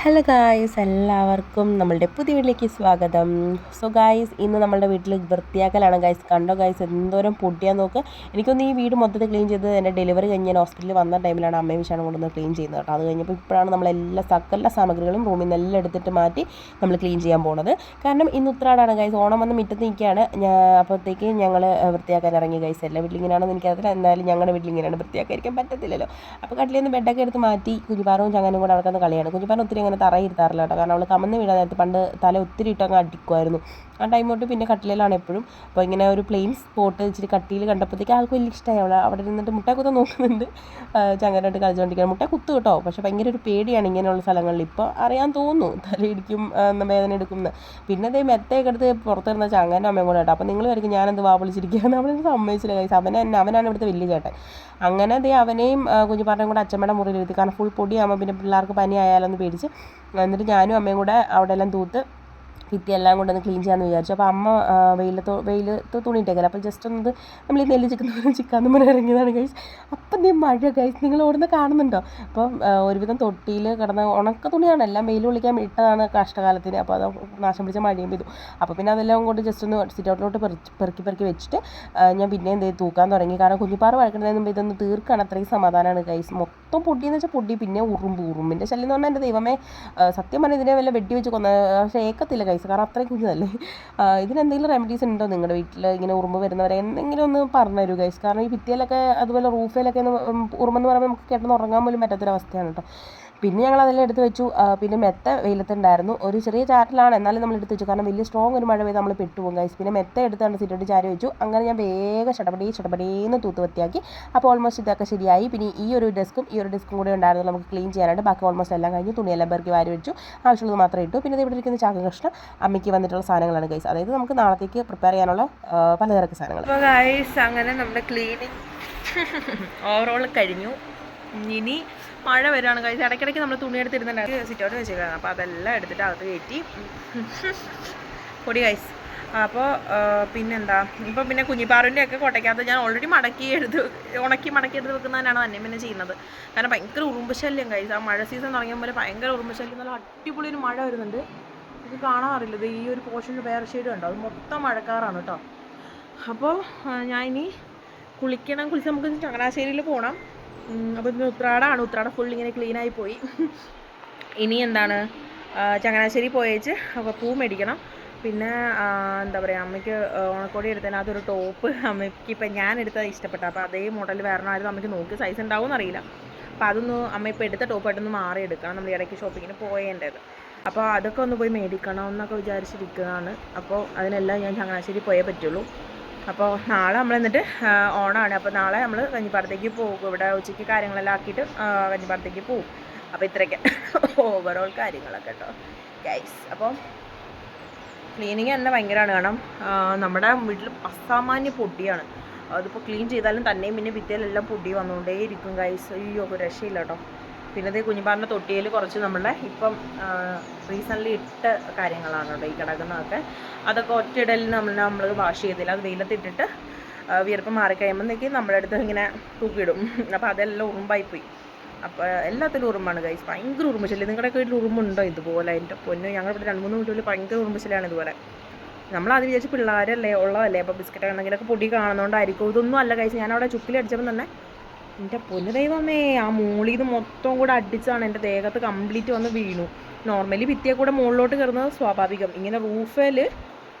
Hello guys എല്ലാവർക്കും നമ്മളുടെ പുതിയ വീട്ടിലേക്ക് സ്വാഗതം. സോ ഗായ്സ് ഇന്ന് നമ്മളുടെ വീട്ടിൽ വൃത്തിയാക്കലാണ് ഗായ്സ് കണ്ടോ ഗായ്സ് എന്തോരം പൊട്ടിയാന്ന് നോക്ക്. എനിക്കൊന്ന് ഈ വീട് മൊത്തത്തിൽ ക്ലീൻ ചെയ്ത് എന്റെ ഡെലിവറി കഴിഞ്ഞ് ഞാൻ ഹോസ്പിറ്റലിൽ വന്ന ടൈമിലാണ് അമ്മയും വിഷാണ് കൊണ്ടുവന്ന് ക്ലീൻ ചെയ്യുന്നത് കേട്ടോ. അത് കഴിഞ്ഞപ്പോൾ ഇപ്പോഴാണ് നമ്മളെല്ലാ സകല സാമഗ്രികളും റൂമിൽ നിന്ന് എല്ലാം എടുത്തിട്ട് മാറ്റി നമ്മൾ ക്ലീൻ ചെയ്യാൻ പോകുന്നത് കാരണം ഇന്ന് ഉത്രാടാണ് ഗായ്സ് ഓണം വന്ന് മുറ്റത്ത് നിൽക്കുകയാണ് അപ്പോഴത്തേക്ക് ഞങ്ങൾ വൃത്തിയാക്കാൻ ഇറങ്ങി ഗൈസ് എല്ലാ വീട്ടിൽ ഇങ്ങനെയാണെന്ന് എനിക്കറിയില്ല എന്നാലും ഞങ്ങളുടെ വീട്ടിൽ ഇങ്ങനെയാണ് വൃത്തിയാക്കാതിരിക്കാൻ പറ്റത്തില്ലല്ലോ. അപ്പോൾ കട്ടിലിൽ ബെഡൊക്കെ എടുത്ത് മാറ്റി കുഞ്ഞിപ്പാറും ചങ്ങനും കൂടെ നടക്കുന്ന കളിയാണ്. കുഞ്ഞിപ്പാറ ഒത്തിരി അങ്ങനെ തറയിരുത്താറില്ല കേട്ടോ. കാരണം അവൾ കമന്ന് വീഴാൻ നേരത്ത് പണ്ട് തല ഒത്തിരി ഇട്ടങ്ങ് അടിക്കുമായിരുന്നു ആ ടൈം തൊട്ട് പിന്നെ കട്ടിലാണ് എപ്പോഴും. അപ്പോൾ ഇങ്ങനെ ഒരു പ്ലെയിൻ സ്പോട്ട് ഇച്ചിരി കട്ടിയിൽ കണ്ടപ്പോഴത്തേക്ക് ആൾക്ക് വലിയ ഇഷ്ടമായി അവൾ അവിടെ നിന്നിട്ട് മുട്ട കുത്ത നോക്കുന്നുണ്ട്. ചങ്ങനായിട്ട് കളിച്ചുകൊണ്ടിരിക്കുക മുട്ട കുത്തു കേട്ടോ. പക്ഷേ ഭയങ്കര ഒരു പേടിയാണ് ഇങ്ങനെയുള്ള സ്ഥലങ്ങളിൽ. ഇപ്പോൾ അറിയാൻ തോന്നുന്നു. തലയിടിക്കും വേദന എടുക്കും പിന്നെ അതേ മെത്തയൊക്കെ എടുത്ത് പുറത്തിരുന്ന ചങ്ങന്റെ അമ്മയും കൂടെ കേട്ടോ. അപ്പോൾ നിങ്ങൾ വരയ്ക്കും ഞാനെന്ത് വാ വിളിച്ചിരിക്കുകയാണ്. അവനെ സമ്മതിച്ചില്ല കൈസ് അവനെ അവനാണ് ഇവിടുത്തെ വലിയ ചേട്ടൻ. അങ്ങനെ അതേ അവനെയും കുഞ്ഞുപാറയും കൂടെ അച്ഛമ്മയുടെ മുറിയിലിരുത്തി. കാരണം ഫുൾ പൊടിയാകുമ്പോൾ പിന്നെ പിള്ളേർക്ക് പനി ആയാലോ എന്ന് പേടിച്ച്. എന്നിട്ട് ഞാനും അമ്മയും കൂടെ അവിടെ എല്ലാം തൂത്ത് ഭിത്തി എല്ലാം കൊണ്ടൊന്ന് ക്ലീൻ ചെയ്യാമെന്ന് വിചാരിച്ചു. അപ്പോൾ അമ്മ വെയിലത്ത് വെയിലത്ത് തുണി ഇട്ടേക്കല അപ്പോൾ ജസ്റ്റ് ഒന്ന് നമ്മൾ ഈ നെല്ല് ചിക്കുന്ന ചിക്കാന്ന് പറഞ്ഞ് ഇറങ്ങിയതാണ് ഗൈസ് അപ്പം നീ മഴ ഗൈസ് നിങ്ങൾ ഓടുന്ന കാണുന്നുണ്ടോ? അപ്പം ഒരുവിധം തൊട്ടിയിൽ കിടന്ന ഉണക്ക തുണിയാണ് എല്ലാം വെയിൽ വിളിക്കാൻ ഇട്ടതാണ് കഷ്ടകാലത്തിന്. അപ്പോൾ അത് നാശം പിടിച്ച മഴയും പെയ്തു. അപ്പോൾ പിന്നെ അതെല്ലാം കൊണ്ട് ജസ്റ്റ് ഒന്ന് സിറ്റ് ഔട്ടിലോട്ട് പെറുക്കി പെറുക്കി വെച്ചിട്ട് ഞാൻ പിന്നെ എന്ത് തൂക്കാൻ തുടങ്ങി. കാരണം കുഞ്ഞിപ്പാറ വഴക്കുന്നതിന് മുമ്പ് ഇതൊന്ന് തീർക്കാണ് അത്രയും സമാധാനമാണ് ഗൈസ് മൊത്തം പൊടിയെന്ന് വെച്ചാൽ പൊടി പിന്നെ ഉറുമ്പ്. ഉറുമ്പിന്റെ ശല്യം എന്ന് പറഞ്ഞാൽ എന്റെ ദൈവമേ സത്യം പറഞ്ഞാൽ ഇതിനെ വല്ല വെട്ടി വെച്ച് കൊന്ന പക്ഷേ ഏക്കത്തില്ല ഗൈസ് കാരണം അത്രയും കുഞ്ഞതല്ലേ? ഇതിനെന്തെങ്കിലും റെമഡീസ് ഉണ്ടോ നിങ്ങളുടെ വീട്ടിൽ ഇങ്ങനെ ഉറുമ്പ് വരുന്നവരെ എന്തെങ്കിലും ഒന്ന് പറഞ്ഞു തരൂ ഗൈസ് കാരണം ഈ ഭിത്തിയിലൊക്കെ അതുപോലെ റൂഫിലൊക്കെ ഉറുമ്പെന്ന് പറയുമ്പോൾ നമുക്ക് കിടന്ന് ഉറങ്ങാൻ പോലും പറ്റാത്തൊരവസ്ഥയാണ് കേട്ടോ പിന്നെ ഞങ്ങൾ അതെല്ലാം എടുത്ത് വെച്ചു. പിന്നെ മെത്ത വെയിലത്തുണ്ടായിരുന്നു ഒരു ചെറിയ ചാറ്റിലാണ്. എന്നാലും നമ്മൾ എടുത്ത് വെച്ചു. കാരണം വലിയ സ്ട്രോങ് ഒരു മഴ പെയ്ത് നമ്മൾ പെട്ടുപോകും ഗൈസ് പിന്നെ മെത്ത എടുത്താണ് സിറ്റോട്ട് ചാരി വെച്ചു. അങ്ങനെ ഞാൻ വേഗം ചടപടി ചടപടീന്ന് തൂത്ത് വൃത്തിയാക്കി. അപ്പോൾ ഓൾമോസ്റ്റ് ഇതൊക്കെ ശരിയായി. പിന്നെ ഈ ഒരു ഡെസ്കും ഈ ഒരു ഡെസ്കും കൂടെ ഉണ്ടായിരുന്നു നമുക്ക് ക്ലീൻ ചെയ്യാനായിട്ട്. ബാക്കി ഓൾമോസ്റ്റ് എല്ലാം കഴിഞ്ഞ് തുണിയെല്ലാം പേർക്ക് വാരി വെച്ചു. ആവശ്യമുള്ളത് മാത്രമേ ഇട്ടു. പിന്നെ ഇവിടെ ഇരിക്കുന്ന ചാക്ക കഷ്ണം അമ്മയ്ക്ക് വന്നിട്ടുള്ള സാധനങ്ങളാണ് ഗൈസ് അതായത് നമുക്ക് നാളത്തേക്ക് പ്രിപ്പയർ ചെയ്യാനുള്ള പലതരക്ക് സാധനങ്ങൾ ഗൈസ് അങ്ങനെ നമ്മുടെ ക്ലീനിങ് ഓവറോൾ കഴിഞ്ഞു. ഇനി മഴ വരുവാണ് കഴിച്ച് ഇടയ്ക്കിടയ്ക്ക് നമ്മൾ തുണി എടുത്തിരുന്നുണ്ടായിരുന്നു സിറ്റൗട്ട് വെച്ചിരിക്കുന്നത് അപ്പോൾ അതെല്ലാം എടുത്തിട്ട് അകത്ത് കയറ്റി. പൊടി കൈസ് അപ്പോൾ പിന്നെന്താ? ഇപ്പോൾ പിന്നെ കുഞ്ഞിപ്പാറിന്റെ ഒക്കെ കൊട്ടയ്ക്കകത്ത് ഞാൻ ഓൾറെഡി മടക്കി എടുത്ത് ഉണക്കി മടക്കി എടുത്ത് വെക്കുന്നതിനാണ് തന്നെ പിന്നെ ചെയ്യുന്നത്. കാരണം ഭയങ്കര ഉറുമ്പ് ശല്യം കഴിച്ചു ആ മഴ സീസൺ തുടങ്ങിയ പോലെ ഭയങ്കര ഉറുമ്പ് ശല്യം. നല്ല അടിപൊളി ഒരു മഴ വരുന്നുണ്ട്. ഇത് കാണാറില്ല ഈ ഒരു പോർഷനിൽ വേറെ ഷെയ്ഡ് ഉണ്ടോ അത് മൊത്തം മഴക്കാറാണ് കേട്ടോ. അപ്പോൾ ഞാൻ ഇനി കുളിക്കണം. കുളിച്ച് നമുക്ക് ചങ്ങനാശ്ശേരിയിൽ പോകണം അപ്പോൾ ഇന്ന് ഉത്രാടാണ്. ഉത്രാട ഫുൾ ഇങ്ങനെ ക്ലീനായി പോയി. ഇനി എന്താണ്? ചങ്ങനാശ്ശേരി പോയേച്ച് അപ്പോൾ പൂ മേടിക്കണം. പിന്നെ എന്താ പറയുക അമ്മയ്ക്ക് ഓണക്കോടി എടുത്തതിന് അതൊരു ടോപ്പ് അമ്മയ്ക്ക് ഇപ്പം ഞാൻ എടുത്തത് ഇഷ്ടപ്പെട്ട അപ്പോൾ അതേ മോഡൽ ആരും അമ്മയ്ക്ക് നോക്കി സൈസ് ഉണ്ടാവും എന്നറിയില്ല. അപ്പോൾ അതൊന്ന് അമ്മ ഇപ്പോൾ എടുത്ത ടോപ്പായിട്ടൊന്ന് മാറി എടുക്കണം. നമ്മൾ ഇടയ്ക്ക് ഷോപ്പിങ്ങിന് പോയേണ്ടത്. അപ്പോൾ അതൊക്കെ ഒന്ന് പോയി മേടിക്കണം എന്നൊക്കെ വിചാരിച്ചിരിക്കുകയാണ് അപ്പോൾ അതിനെല്ലാം ഞാൻ ചങ്ങനാശ്ശേരി പോയേ പറ്റുള്ളൂ. അപ്പോൾ നാളെ നമ്മൾ എന്നിട്ട് ഓണാണ്. അപ്പോൾ നാളെ നമ്മൾ കഞ്ഞിപ്പാടത്തേക്ക് പോകും. ഇവിടെ ഉച്ചയ്ക്ക് കാര്യങ്ങളെല്ലാം ആക്കിയിട്ട് കഞ്ഞിപ്പാടത്തേക്ക് പോകും. അപ്പോൾ ഇത്രയ്ക്ക്. ഓവറോൾ കാര്യങ്ങളൊക്കെ കേട്ടോ. ഗൈസ് അപ്പോൾ ക്ലീനിങ് തന്നെ ഭയങ്കരമാണ്. കാരണം നമ്മുടെ വീട്ടിൽ അസാമാന്യ പൊടിയാണ്. അതിപ്പോൾ ക്ലീൻ ചെയ്താലും തന്നെയും പിന്നെ ഭിത്തിയിലെല്ലാം പൊടി വന്നുകൊണ്ടേയിരിക്കും ഗൈസ് അയ്യോ രക്ഷയില്ല കേട്ടോ. പിന്നെ ഇത് കുഞ്ഞിപ്പാറിന്റെ തൊട്ടിയിൽ കുറച്ച് നമ്മളുടെ ഇപ്പം റീസെന്റ്ലി ഇട്ട കാര്യങ്ങളാണ് കേട്ടോ ഈ കിടക്കുന്നതൊക്കെ. അതൊക്കെ ഒറ്റയിടലിൽ നമ്മൾ നമ്മൾ വാഷ് ചെയ്തില്ല. അത് വെയിലത്തിട്ടിട്ട് വിയർപ്പ് മാറിക്കഴിയുമ്പോഴത്തേക്ക് നമ്മുടെ അടുത്ത് ഇങ്ങനെ തൂക്കിയിടും. അപ്പോൾ അതെല്ലാം ഉറുമ്പായി പോയി അപ്പോൾ എല്ലാത്തിലും ഉറുമ്പാണ് ഗൈസ് ഭയങ്കര ഉറുമ്പശല്യം നിങ്ങളുടെ വീട്ടിൽ ഉറുമ്പുണ്ടോ ഇതുപോലെ? എന്റെ പൊന്നു ഞങ്ങളിവിടെ രണ്ട് മൂന്ന് വീട്ടിൽ ഭയങ്കര ഉറുമ്പശല്യാണ് ഇതുപോലെ. നമ്മൾ വിചാരിച്ച് പിള്ളേരല്ലേ ഉള്ളതല്ലേ? അപ്പോൾ ബിസ്ക്കറ്റ് എന്തെങ്കിലുമൊക്കെ പൊടി കാണുന്നതുകൊണ്ടായിരിക്കും ഇതൊന്നും അല്ല കഴിച്ച് ഞാൻ അവിടെ ചുക്കിലടിച്ചപ്പോൾ തന്നെ എന്റെ പൊന്നുദൈവമേ ആ മോളിൽ ഇത് മൊത്തം കൂടെ അടിച്ചാണ് എന്റെ ദേഹത്ത് കംപ്ലീറ്റ് വന്ന് വീണു. നോർമലി ഭിത്തിയെ കൂടെ മുകളിലോട്ട് കയറുന്നത് സ്വാഭാവികം. ഇങ്ങനെ റൂഫിൽ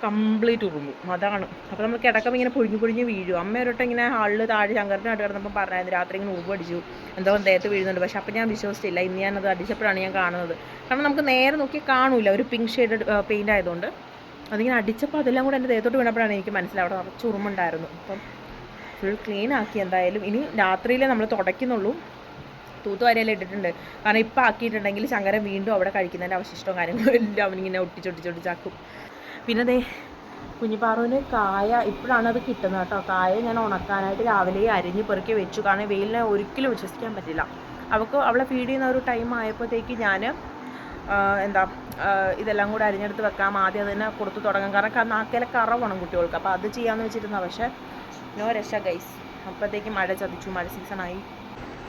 കംപ്ലീറ്റ് ഉറുമ്പും അതാണ്. അപ്പോൾ നമ്മൾ കിടക്കുമ്പോൾ ഇങ്ങനെ പൊഴിഞ്ഞു പൊഴിഞ്ഞ് വീഴും. അമ്മ ഒരിട്ട് ഇങ്ങനെ ഹാളിൽ താഴെ ശങ്കറിന്റെ അടി കിടന്നപ്പോൾ പറഞ്ഞായിരുന്നു രാത്രി ഇങ്ങനെ ഉറുമ്പ് അടിച്ചു. എന്തോ ദേഹത്ത് വീഴുന്നുണ്ട്. പക്ഷേ അപ്പോൾ ഞാൻ വിശ്വസിച്ചില്ല. ഇന്ന് ഞാനത് അടിച്ചപ്പോഴാണ് ഞാൻ കാണുന്നത്. കാരണം നമുക്ക് നേരെ നോക്കി കാണൂല. ഒരു പിങ്ക് ഷെയ്ഡ് പെയിന്റ് ആയതുകൊണ്ട്. അതിങ്ങനെ അടിച്ചപ്പോൾ അതെല്ലാം കൂടെ എന്റെ ദേഹത്തോട്ട് വീണപ്പോഴാണ് എനിക്ക് മനസ്സിലാവും അവിടെ നിറച്ച് ഉറുമ്പുണ്ടായിരുന്നു. അപ്പം ഫുൾ ക്ലീൻ ആക്കി എന്തായാലും. ഇനി രാത്രിയിലേ നമ്മൾ തുടയ്ക്കുന്നുള്ളൂ. തൂത്തുവാരിയെല്ലാം ഇട്ടിട്ടുണ്ട്. കാരണം ഇപ്പം ആക്കിയിട്ടുണ്ടെങ്കിൽ ശങ്കരൻ വീണ്ടും അവിടെ കഴിക്കുന്നതിന്റെ അവശിഷ്ടവും കാര്യങ്ങളും എല്ലാം അവനിങ്ങനെ ഒട്ടിച്ചൊട്ടിച്ചൊട്ടിച്ചാക്കും പിന്നെ അതേ കുഞ്ഞിപ്പാറുവിന് കായ ഇപ്പോഴാണ് അത് കിട്ടുന്നത് കേട്ടോ. കായ ഞാൻ ഉണക്കാനായിട്ട് രാവിലെ അരിഞ്ഞ് പെറുക്കി വെച്ചു. കാരണം വെയിലിനെ ഒരിക്കലും വിശ്വസിക്കാൻ പറ്റില്ല. അവൾക്ക് അവളെ ഫീഡ് ചെയ്യുന്ന ഒരു ടൈം ആയപ്പോഴത്തേക്ക് ഞാൻ എന്താ ഇതെല്ലാം കൂടെ അരിഞ്ഞെടുത്ത് വെക്കാം. ആദ്യം അതിനെ കൊടുത്തു തുടങ്ങാം. കാരണം നാക്കയിലെ കറവാണ് വേണം കുട്ടികൾക്ക്. അപ്പോൾ അത് ചെയ്യാമെന്ന് വെച്ചിരുന്ന. പക്ഷേ നോ രക്ഷ ഗൈസ് അപ്പോഴത്തേക്ക് മഴ ചതിച്ചു. മഴ സീസണായി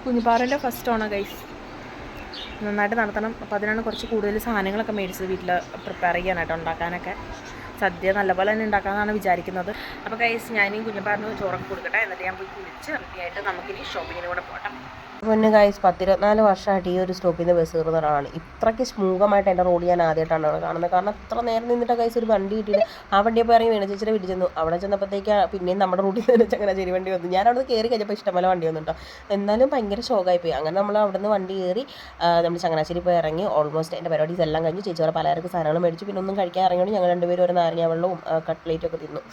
കുഞ്ഞിപ്പാറന്റെ ഫസ്റ്റ് ഓണ ഗൈസ് നന്നായിട്ട് നടത്തണം. അപ്പോൾ അതിനാണ് കുറച്ച് കൂടുതൽ സാധനങ്ങളൊക്കെ മേടിച്ചത് വീട്ടിൽ പ്രിപ്പയർ ചെയ്യാനായിട്ട് ഉണ്ടാക്കാനൊക്കെ. സദ്യ നല്ലപോലെ തന്നെ ഉണ്ടാക്കാമെന്നാണ് വിചാരിക്കുന്നത്. അപ്പോൾ ഗൈസ് ഞാനും കുഞ്ഞിപ്പാറിന് ചോറൊക്കെ കൊടുക്കട്ടെ. എന്നിട്ട് ഞാൻ പോയി കുളിച്ച് റെഡിയായിട്ട് നമുക്കിനി ഷോപ്പിങ്ങിന് കൂടെ പോകട്ടെ. മുന്നേ കായ്സ് പത്തിരുപത്തിനാല് വർഷമായിട്ട് ഈ ഒരു സ്റ്റോപ്പിൽ നിന്ന് ബസ് കയറുന്ന ഒരാളാണ്. ഇത്രയ്ക്ക് സ്മൂഖമായിട്ട് എന്റെ റോഡ് ഞാൻ ആദ്യമായിട്ടാണ് കാണുന്നത്. കാരണം അത്ര നേരം നിന്നിട്ട് കൈസ് ഒരു വണ്ടി കിട്ടിയിട്ട് ആ വണ്ടിയെ പോയി ഇറങ്ങി വീണ ചേച്ചിയുടെ വീട്ടിൽ ചെന്നു. അവിടെ ചെന്നപ്പോഴത്തേക്ക് പിന്നെയും നമ്മുടെ റൂട്ടിൽ നിന്ന് ചങ്ങനാശ്ശേരി വണ്ടി വന്നു. ഞാൻ അവിടെ കയറി കഴിഞ്ഞപ്പോൾ ഇഷ്ടംപോലെ വണ്ടി വന്നു കേട്ടോ. എന്നാലും ഭയങ്കര പോയി. അങ്ങനെ നമ്മൾ അവിടെ നിന്ന് വണ്ടി കയറി നമ്മൾ ചങ്ങനാശ്ശേരി പോയി ഇറങ്ങി. ഓൾമോസ്റ്റ് എന്റെ പരിപാടീസ് എല്ലാം കഴിഞ്ഞു ചേച്ചി പലചരക്ക് സാധനങ്ങൾ മേടിച്ചു. പിന്നെ ഒന്നും കഴിക്കാൻ ഇറങ്ങിയോണ്ട് ഞങ്ങൾ രണ്ടുപേരും ഒരു നാരങ്ങ വെള്ളവും കട്ട്ലേറ്റും ഒക്കെ തിന്നു.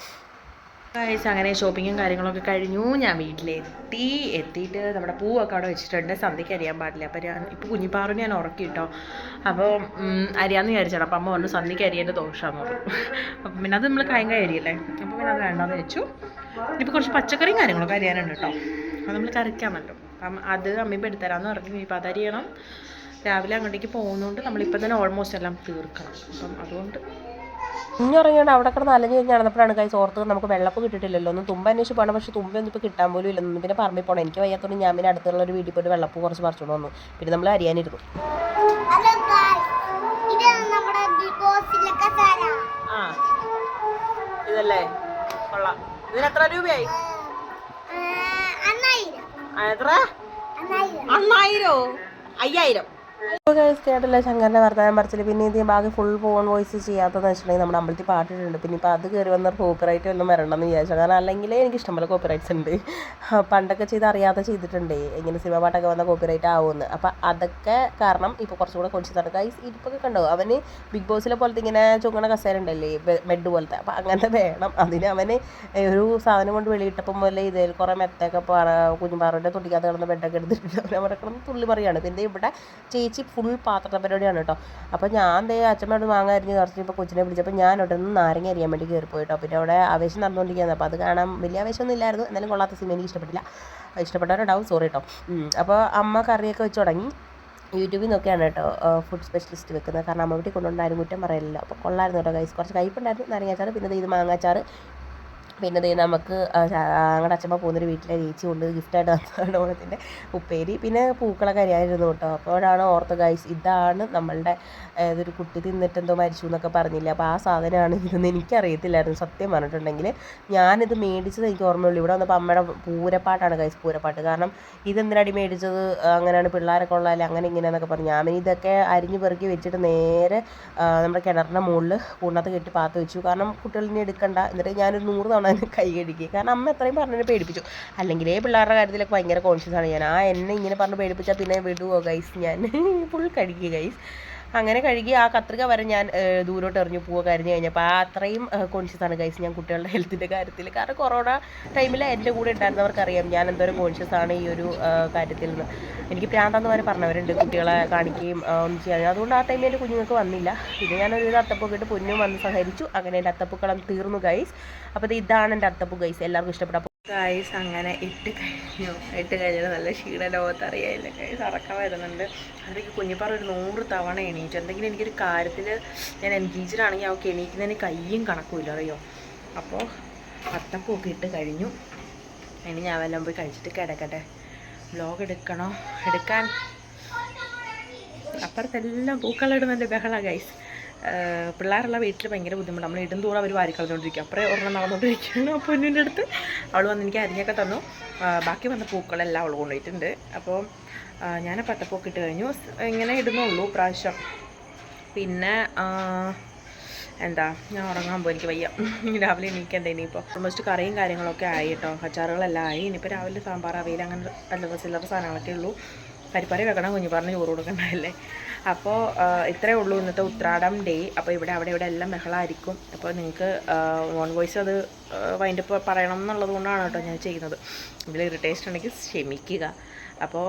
കഴിച്ച് അങ്ങനെ ഷോപ്പിങ്ങും കാര്യങ്ങളൊക്കെ കഴിഞ്ഞു. ഞാൻ വീട്ടിലെത്തി. എത്തിയിട്ട് നമ്മുടെ പൂവൊക്കെ അവിടെ വെച്ചിട്ടുണ്ട്. സന്ധ്യയ്ക്ക് അരിയാൻ പാടില്ല. അപ്പോൾ ഞാൻ ഇപ്പോൾ കുഞ്ഞിപ്പാറിന് ഞാൻ ഉറക്കി കേട്ടോ അപ്പോൾ അരിയാന്ന് വിചാരിച്ചാണ്. അപ്പോൾ അമ്മ പറഞ്ഞു സന്ധ്യയ്ക്ക് അരിയേന്റെ ദോഷമാണെന്ന് പറഞ്ഞു. അപ്പം പിന്നെ അത് നമ്മൾ കായം അരിയല്ലേ അപ്പോൾ പിന്നെ അത് വേണ്ടാന്ന് വെച്ചു ഇപ്പോൾ കുറച്ച് പച്ചക്കറിയും കാര്യങ്ങളൊക്കെ അരിയാനുണ്ട് കേട്ടോ. അത് നമ്മൾ കറിക്കാമല്ലോ. അപ്പം അത് അമ്മയും എടുത്തരാമെന്ന് പറഞ്ഞു. ഇപ്പോൾ അത് അരിയണം. രാവിലെ അങ്ങോട്ടേക്ക് പോകുന്നതുകൊണ്ട് നമ്മളിപ്പോൾ തന്നെ ഓൾമോസ്റ്റ് എല്ലാം തീർക്കണം. അപ്പം അതുകൊണ്ട് കുഞ്ഞുറങ്ങിയോണ്ട് അവിടെ കിടന്ന് അലഞ്ഞു കഴിഞ്ഞ് നടന്നപ്പോഴാണ് കൈ ഓർത്ത് നമുക്ക് വെള്ളപ്പ് കിട്ടിയിട്ടില്ലല്ലോ. ഒന്ന് തുമ്പ അന്വേഷിച്ച് പോകണം പക്ഷേ തുമ്പയൊന്നും ഇപ്പോൾ കിട്ടാൻ പോലും ഇല്ലെന്ന് പിന്നെ പറമ്പിൽ പോകണം എനിക്ക് വയ്യാത്തോണ്ട് ഞാൻ പിന്നെ അടുത്തുള്ള ഒരു വീട്ടിൽ പോയിട്ട് വെള്ളപ്പ് കുറച്ച് പറിച്ചോണ്ട് വന്നു. പിന്നെ നമ്മൾ ആ. ഇതല്ലേ? കൊള്ളാം. ഇതിന് എത്ര രൂപയായി? എത്ര? അണ്ണായിരോ അണ്ണായിരോ അയ്യായിരം കേട്ടല്ലോ ശങ്കറിന്റെ വർത്തമാനം പറച്ചിൽ പിന്നെ ഇത് ബാക്കി ഫുൾ ഫോൺ വോയിസ് ചെയ്യാത്തതെന്ന് വെച്ചിട്ടുണ്ടെങ്കിൽ നമ്മുടെ അമ്പലത്തിൽ പാട്ടിട്ടുണ്ട്. പിന്നെ ഇപ്പോൾ അത് കയറി വന്ന കോപ്പിറൈറ്റ് വല്ലതും വരണമെന്ന് വിചാരിച്ചു. കാരണം അല്ലെങ്കിൽ എനിക്ക് ഇഷ്ടംപോലെ കോപ്പിറൈറ്റ്സ് ഉണ്ട്. പണ്ടൊക്കെ ചെയ്ത് അറിയാതെ ചെയ്തിട്ടുണ്ട്. ഇങ്ങനെ സിനിമ പാട്ടൊക്കെ വന്ന കോപ്പിറൈറ്റ് ആവുമെന്ന്. അപ്പം അതൊക്കെ കാരണം ഇപ്പോൾ കുറച്ചും കൂടെ കൊഞ്ചു നടക്കുക ഇരിപ്പൊക്കെ കണ്ടോ? അവന് ബിഗ് ബോസിലെ പോലത്തെ ഇങ്ങനെ ചുങ്ങണ കസേര ഉണ്ടല്ലേ? ബെഡ് പോലത്തെ. അപ്പം അങ്ങനെ വേണം. അതിന് അവന് ഒരു സാധനം കൊണ്ട് വെളിയിട്ടപ്പം പോലെ ഇതിൽ കുറേ മെത്തൊക്കെ പാറ കുഞ്ഞുപാറയുടെ തൊട്ടിക്കകത്ത് കിടന്ന ബെഡൊക്കെ എടുത്തിട്ടുണ്ട് അവരവിടെ കിടന്ന് തുള്ളി പറയാണ് പിന്നെ ഇവിടെ ചേച്ചി ഫുൾ പാത്ര പരിപാടിയാണ് കേട്ടോ. അപ്പോൾ ഞാൻ ദേ അച്ഛമ്മയോട് മാങ്ങാരിഞ്ഞ് കുറച്ച് ഇപ്പോൾ കൊച്ചിനെ പിടിച്ചപ്പോൾ ഞാൻ അവിടെ നിന്ന് നാരങ്ങ അറിയാൻ വേണ്ടി കയറി പോയിട്ടോ പിന്നെ അവിടെ ആവേശം നടന്നുകൊണ്ടിരിക്കുകയാണ് അപ്പോൾ അത് കാണാൻ വലിയ ആവേശമൊന്നും ഇല്ലായിരുന്നു. എന്നാലും കൊള്ളാത്ത സിനിമ എനിക്ക് ഇഷ്ടപ്പെട്ടില്ല. ഇഷ്ടപ്പെട്ടവരുണ്ടാവും. സോറി കേട്ടോ. അപ്പോൾ അമ്മ കറിയൊക്കെ വെച്ച് തുടങ്ങി. യൂട്യൂബിൽ നോക്കിയാണ് കേട്ടോ ഫുഡ് സ്പെഷ്യലിസ്റ്റ് വെക്കുന്നത്. കാരണം അമ്മ വീട്ടിൽ കൊണ്ടുണ്ടായിരുന്നു കുറ്റം പറയലില്ല. അപ്പോൾ കൊള്ളായിരുന്നു കേട്ടോ കൈസ് കുറച്ച് കയ്പുണ്ടായിരുന്നു. നാരങ്ങാച്ചാറ് പിന്നെ ഇത് മാങ്ങാച്ചാറ്. പിന്നെ ദേ നമുക്ക് ഞങ്ങളുടെ അച്ഛമ്മ പോകുന്നൊരു വീട്ടിലെ ചേച്ചി കൊണ്ട് ഗിഫ്റ്റായിട്ട് വന്നതാണ് ഓണത്തിന്റെ ഉപ്പേരി. പിന്നെ പൂക്കളൊക്കെ അരിയായിരുന്നു കേട്ടോ. അപ്പോഴാണ് ഓർത്ത ഗൈസ് ഇതാണ് നമ്മളുടെ ഏതൊരു കുട്ടി തിന്നിട്ട് എന്തോ മരിച്ചു എന്നൊക്കെ പറഞ്ഞില്ല. അപ്പോൾ ആ സാധനമാണ് ഇതെന്ന് എനിക്കറിയത്തില്ലായിരുന്നു. സത്യം പറഞ്ഞിട്ടുണ്ടെങ്കിൽ ഞാനിത് മേടിച്ചത് എനിക്ക് ഓർമ്മയുള്ളൂ. ഇവിടെ വന്നപ്പോൾ അമ്മയുടെ പൂരപ്പാട്ടാണ് ഗൈസ് പൂരപ്പാട്ട്. കാരണം ഇതെന്തിനടി മേടിച്ചത്? അങ്ങനെയാണ് പിള്ളേരൊക്കെ ഉള്ളതല്ലേ? അങ്ങനെ ഇങ്ങനെയെന്നൊക്കെ പറഞ്ഞു. ഞാൻ ഇതൊക്കെ അരിഞ്ഞു പെറുക്കി വെച്ചിട്ട് നേരെ നമ്മുടെ കിണറിന്റെ മുകളിൽ കൂണ്ണത്ത് കെട്ടി പാത്ത് വെച്ചു. കാരണം കുട്ടികളിനെ എടുക്കണ്ട. എന്നിട്ട് ഞാനൊരു നൂറ് തവണ അതിന് കൈ കഴുകി. കാരണം അമ്മ എത്രയും എന്നെ പേടിപ്പിച്ചു. അല്ലെങ്കിലേ പിള്ളേരുടെ കാര്യത്തിലൊക്കെ ഭയങ്കര കോൺഷ്യസ് ആണ് ഞാൻ. ആ എന്നെ ഇങ്ങനെ പറഞ്ഞ് പേടിപ്പിച്ചാൽ പിന്നെ വിടുവോ ഗൈസ് ഞാൻ. ഫുൾ കഴുകി ഗൈസ് അങ്ങനെ കഴുകി ആ കത്രിക വരെ ഞാൻ ദൂരോട്ട് എറിഞ്ഞു പോവുക കരിഞ്ഞു കഴിഞ്ഞപ്പോൾ ആ അത്രയും കോൺഷ്യസ് ആണ് ഗൈസ് ഞാൻ കുട്ടികളുടെ ഹെൽത്തിന്റെ കാര്യത്തിൽ കാരണം കൊറോണ ടൈമിൽ എന്റെ കൂടെ ഉണ്ടായിരുന്നവർക്കറിയാം ഞാൻ എന്തോരം കോൺഷ്യസ് ആണ് ഈ ഒരു കാര്യത്തിൽ നിന്ന്. എനിക്ക് പ്രാന്താന്ന് വരെ പറഞ്ഞവരുണ്ട് കുട്ടികളെ കാണിക്കുകയും ഒന്നും ചെയ്യാൻ അതുകൊണ്ട് ആ ടൈമിൽ എന്റെ കുഞ്ഞുങ്ങൾക്ക് വന്നില്ല. പിന്നെ ഞാനൊരു അത്തപ്പൊക്കെ ഇട്ട് പൊന്നും വന്ന് സഹകരിച്ചു. അങ്ങനെ എന്റെ അത്തപ്പൂക്കളം തീർന്നു ഗൈസ് അപ്പോൾ ഇതാണ് എന്റെ അത്തപ്പൂ ഗൈസ് എല്ലാവർക്കും ഇഷ്ടപ്പെട്ടു ഗൈസ് അങ്ങനെ ഇട്ട് കഴിഞ്ഞു. ഇട്ട് കഴിഞ്ഞാൽ നല്ല ക്ഷീണ ലോകത്ത് അറിയാനില്ല. ഗൈസ് അറക്കം വരുന്നുണ്ട്. അതൊക്കെ കുഞ്ഞിപ്പാറ ഒരു നൂറ് തവണ എണീറ്റു. എന്തെങ്കിലും എനിക്കൊരു കാര്യത്തിൽ ഞാൻ എൻഗേജഡാണെങ്കിൽ അവൾക്ക് എണീക്കുന്നതിന് കയ്യും കണക്കുമില്ല അറിയോ? അപ്പോൾ അത്തപ്പൊക്കെ ഇട്ട് കഴിഞ്ഞു. ഇനി ഞാൻ വല്ലതും പോയി കഴിച്ചിട്ട് കിടക്കട്ടെ. ബ്ലോഗ് എടുക്കണോ? എടുക്കാൻ. അപ്പുറത്തെല്ലാം പൂക്കളിടുന്നതിന്റെ ബഹള ഗൈസ് പിള്ളേരുള്ള വീട്ടിൽ ഭയങ്കര ബുദ്ധിമുട്ട്. നമ്മൾ ഇടും തോറും അവർ വാരിക്കളഞ്ഞുകൊണ്ടിരിക്കും അപ്പുറേ ഒരെണ്ണം നടന്നുകൊണ്ടിരിക്കുകയാണ് അപ്പോൾ പൊന്നിന്റെ അടുത്ത്. അവൾ വന്ന് എനിക്ക് അരിഞ്ഞൊക്കെ തന്നു. ബാക്കി വന്ന പൂക്കളെല്ലാം അവൾ കൊണ്ടുപോയിട്ടുണ്ട്. അപ്പോൾ ഞാൻ പട്ടപ്പൊക്കെ ഇട്ട് കഴിഞ്ഞു. ഇങ്ങനെ ഇടുന്നുള്ളൂ പ്രാവശ്യം പിന്നെ എന്താ ഞാൻ ഉറങ്ങാൻ പോയി. എനിക്ക് വയ്യ. രാവിലെ എണീക്കണ്ട ഇനിയിപ്പോൾ ഓൾമോസ്റ്റ് കറിയും കാര്യങ്ങളൊക്കെ ആയി കേട്ടോ. അച്ചാറുകളെല്ലാം ആയി. ഇനിയിപ്പോൾ രാവിലെ സാമ്പാർ അവയിൽ അങ്ങനെ അല്ലറ ചില്ലറ സാധനങ്ങളൊക്കെ ഉള്ളൂ. പരിപ്പറി വെക്കണം കുഞ്ഞു പറഞ്ഞ് ചോറ് കൊടുക്കണ്ടല്ലേ അപ്പോൾ ഇത്രയേ ഉള്ളൂ ഇന്നത്തെ ഉത്രാടം ഡേ. അപ്പോൾ ഇവിടെ അവിടെ ഇവിടെ എല്ലാം ബഹളമായിരിക്കും അപ്പോൾ നിങ്ങൾക്ക് ഓൺ വോയിസ് അത് വൈൻഡപ്പ് പറയണം എന്നുള്ളത് കൊണ്ടാണ് കേട്ടോ ഞാൻ ചെയ്യുന്നത്. ഇതിൽ ഇറിറ്റേഷൻ ഉണ്ടെങ്കിൽ ക്ഷമിക്കുക. അപ്പോൾ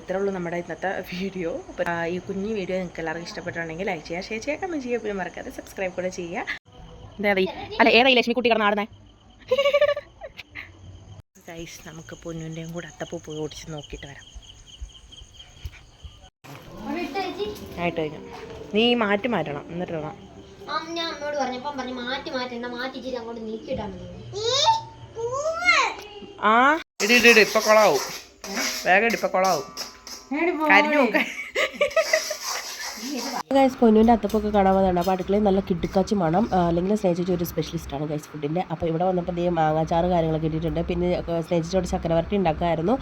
ഇത്രേ ഉള്ളൂ നമ്മുടെ ഇന്നത്തെ വീഡിയോ. അപ്പോൾ ഈ കുഞ്ഞു വീഡിയോ നിങ്ങൾക്ക് എല്ലാവർക്കും ഇഷ്ടപ്പെട്ടുണ്ടെങ്കിൽ ലൈക്ക് ചെയ്യുക ഷെയർ ചെയ്യുക കമന്റ് ചെയ്യുക. പിന്നെ മറക്കാതെ സബ്സ്ക്രൈബ് കൂടെ ചെയ്യുക. അതെ അതെ. അല്ല ഏതായി ലക്ഷ്മി കുട്ടി കിടന്നാടുന്നേ ഗൈസ് നമുക്ക് പൊന്നുന്റെയും കൂടെ അത്തപ്പൂ പോയി ഓടിച്ച് നോക്കിയിട്ട് വരാം. ആയിട്ട് കഴിഞ്ഞു. നീ മാറ്റി മാറ്റണം എന്നിട്ട് ഞാൻ അമ്മയോട് പറഞ്ഞപ്പം പറഞ്ഞു മാറ്റി മാറ്റണ്ട മാറ്റിച്ചിട്ട് അങ്ങോട്ട് ആ? ഇടി ഇടി ഇടി ഇപ്പൊ കൊളാവും. വേഗം ഇടി ഇപ്പൊ കൊളാവും. കരിഞ്ഞു ഗൈസ് പൊന്നുവിന്റെ അത്തപ്പൊക്കെ കാണാൻ വന്നതാണ്. അപ്പോൾ അടുക്കളയിൽ നല്ല കിടുക്കാച്ചി മണം അല്ലെങ്കിൽ സ്നേഹിച്ചു ഒരു സ്പെഷ്യലിസ്റ്റാണ് ഗൈസ് ഫുഡിന്റെ അപ്പോൾ ഇവിടെ വന്നപ്പോൾ ദേ മാങ്ങാച്ചാറ് കാര്യങ്ങളൊക്കെ ഇട്ടിട്ടുണ്ട് പിന്നെ സ്നേഹിച്ചോട് ചക്കരവരട്ടി ഉണ്ടാക്കാമായിരുന്നു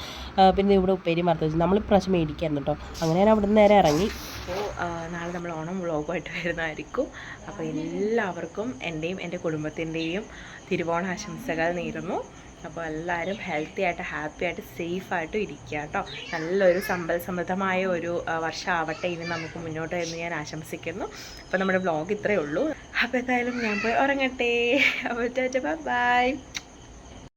പിന്നെ ഇവിടെ ഉപ്പേരി മറത്ത് വെച്ചു. നമ്മൾ പ്രാവശ്യം മേടിക്കായിരുന്നു കേട്ടോ അങ്ങനെ ഞാൻ അവിടെ നിന്ന് നേരെ ഇറങ്ങി. അപ്പോൾ നാളെ നമ്മൾ ഓണം വ്ളോഗുമായിട്ട് വരുന്നതായിരിക്കും. അപ്പോൾ എല്ലാവർക്കും എന്റെയും എന്റെ കുടുംബത്തിന്റെയും തിരുവോണ ആശംസകൾ നേരുന്നു. അപ്പോൾ എല്ലാവരും ഹെൽത്തി ആയിട്ട് ഹാപ്പി ആയിട്ട് സേഫ് ആയിട്ട് ഇരിക്കുക കേട്ടോ. നല്ലൊരു സമ്പൽ സമൃദ്ധമായ ഒരു വർഷം ആവട്ടെ ഇനി നമുക്ക് മുന്നോട്ട് എന്ന് ഞാൻ ആശംസിക്കുന്നു. അപ്പോൾ നമ്മുടെ വ്ളോഗ് ഇത്രയേ ഉള്ളൂ. അപ്പോൾ എന്തായാലും ഞാൻ പോയി ഉറങ്ങട്ടെ. അപ്പോൾ ബൈ